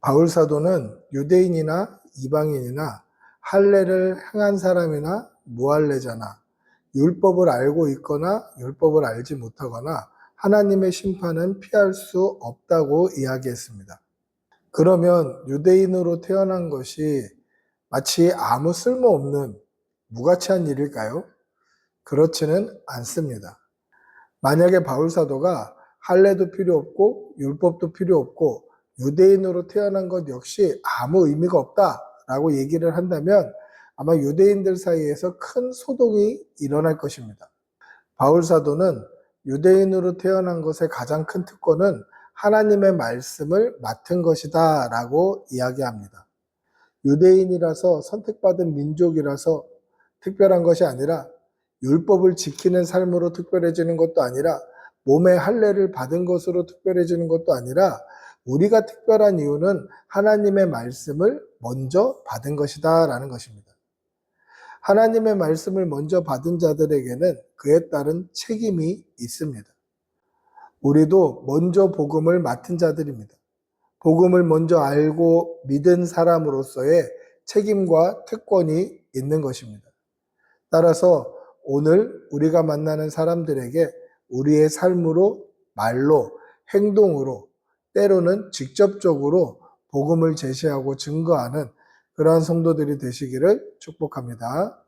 바울 사도는 유대인이나 이방인이나 할례를 행한 사람이나 무할례자나 율법을 알고 있거나 율법을 알지 못하거나 하나님의 심판은 피할 수 없다고 이야기했습니다. 그러면 유대인으로 태어난 것이 마치 아무 쓸모없는 무가치한 일일까요? 그렇지는 않습니다. 만약에 바울 사도가 할례도 필요 없고 율법도 필요 없고 유대인으로 태어난 것 역시 아무 의미가 없다라고 얘기를 한다면 아마 유대인들 사이에서 큰 소동이 일어날 것입니다. 바울 사도는 유대인으로 태어난 것의 가장 큰 특권은 하나님의 말씀을 맡은 것이다 라고 이야기합니다. 유대인이라서 선택받은 민족이라서 특별한 것이 아니라 율법을 지키는 삶으로 특별해지는 것도 아니라 몸의 할례를 받은 것으로 특별해지는 것도 아니라 우리가 특별한 이유는 하나님의 말씀을 먼저 받은 것이다 라는 것입니다. 하나님의 말씀을 먼저 받은 자들에게는 그에 따른 책임이 있습니다. 우리도 먼저 복음을 맡은 자들입니다. 복음을 먼저 알고 믿은 사람으로서의 책임과 특권이 있는 것입니다. 따라서 오늘 우리가 만나는 사람들에게 우리의 삶으로, 말로, 행동으로, 때로는 직접적으로 복음을 제시하고 증거하는 그러한 성도들이 되시기를 축복합니다.